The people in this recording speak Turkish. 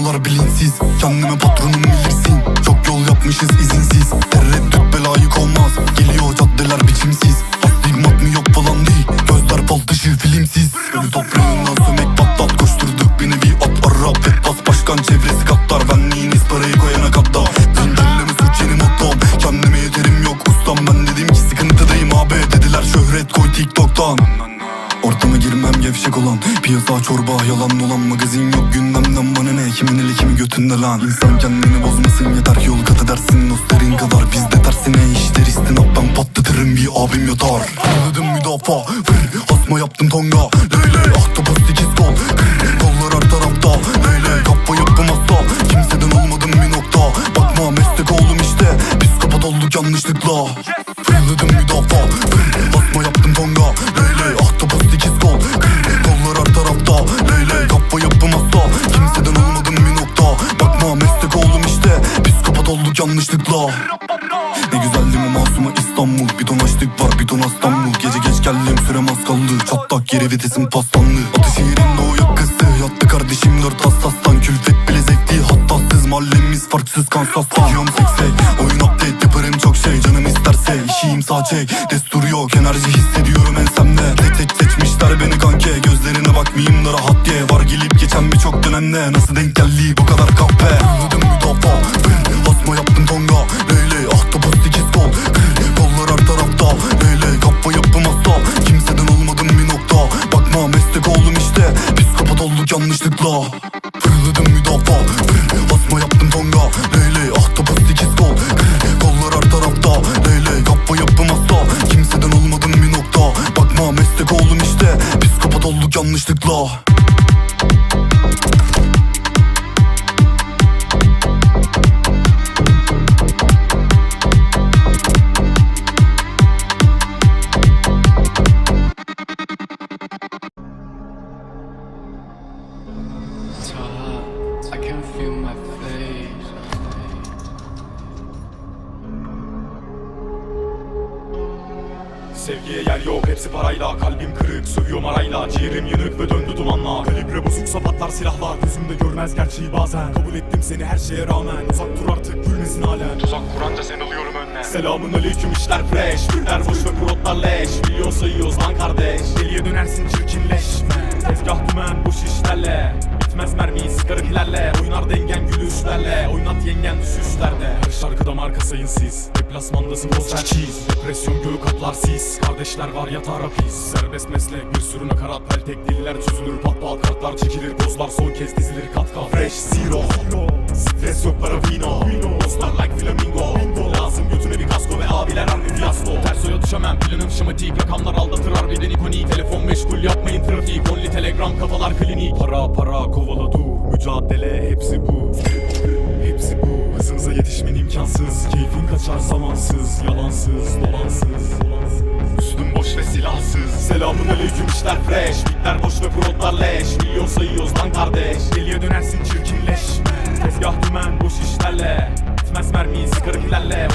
yanmalar bilinçsiz. Kendime patronum bilirsin. Çok yol yapmışız izinsiz. Tereddüt belayık olmaz Geliyor caddeler biçimsiz. Astigmat mı yok falan değil. Gözler fal dışı filmsiz. Ölü toprağından sömek patlat. Koşturduk bir nevi at Arap hep bas başkan çevresi katlar. Benliğiniz parayı koyana kadar. Zincirleme suç yeni mottom Kendime yeterim yok ustam. Ben dedim ki sıkıntıdayım abi. Dediler şöhret koy TikTok'tan Ortama girmem gevşek olan Piyasa çorba yalan dolan Magazin yok gündemden. Bana ne Kimin eli kimi götünde lan? İnsan kendini bozmasın yeter ki yol kat edersin. Nostlerin kadar bizde tersine işler istinaptan patlatırım bir abim yatar. Fırladım müdafaa Fır, asma yaptım tonga. Leyle ahtapot sekiz kol. Kollar her tarafta. Leyle kafa yapım asla. Kimseden olmadım bir nokta. Bakma meslek oldum işte. Psikopat olduk yanlışlıkla. Fırladım müdafaa Fır, ne güzel değil mi İstanbul? Bir ton açlık var bir ton İstanbul Gece geç geldim sürem az kaldı. Çatlak yere vitesim paslandı. Ateşi yerinde o yakısı Yattı kardeşim dört hassastan. Külfet bile zevkli hattatsız Mahallemiz farksız Kansas'tan Yiyorum sekse oyun update yaparım çok şey. Canım isterse işiyim sağ çek. Destur yok enerji hissediyorum ensemde. Tek tek seçmişler beni kanke. Gözlerine bakmayayım da rahat diye Var gelip geçen birçok dönemde Nasıl denk geldi? Bu yanlışlıkla. I can feel my face. Sevgiye yer yok. Hepsi parayla Kalbim kırık. Sövüyor marayla Ciğerim yanık ve döndü dumanla Kalibre bozuksa patlar silahlar. Gözümde görmez gerçeği bazen. Kabul ettim seni her şeye rağmen. Uzak dur artık gülmesin halen. Tuzak kuranca sen alıyorum önüne Selamun aleyküm işler fresh. Güller boş ve protlar leş. Milyon sayıyoruz lan kardeş. Deliye dönersin çirkinleşme Tezgah dümen boş işlerle. Bitmez mermi sıkarım hilerle Oynar gülüşlerle Yengen düşüşlerde Her şarkıda marka sayın siz. Deplasmandasın poster cheese Depresyon göğü kaplar sis. Kardeşler var yatar hapis Serbest meslek bir sürü nakarat. Peltek diller çözülür pat pat Kartlar çekilir. Pozlar son kez dizilir kat kat. Fresh zero. Stres yok para vino Dostlar like flamingo. Lazım götüne bir kasko ve abiler harbi fiyasko Ters oya düşemem planım şematik. Rakamlar silahsız Selamun aleyküm işler fresh. Bitler boş ve protlar leş. Milyon sayıyoruz lan kardeş. Deliye dönersin çirkinleşme Tezgah dümen boş işlerle. Bitmez mermi sıkarım hilerle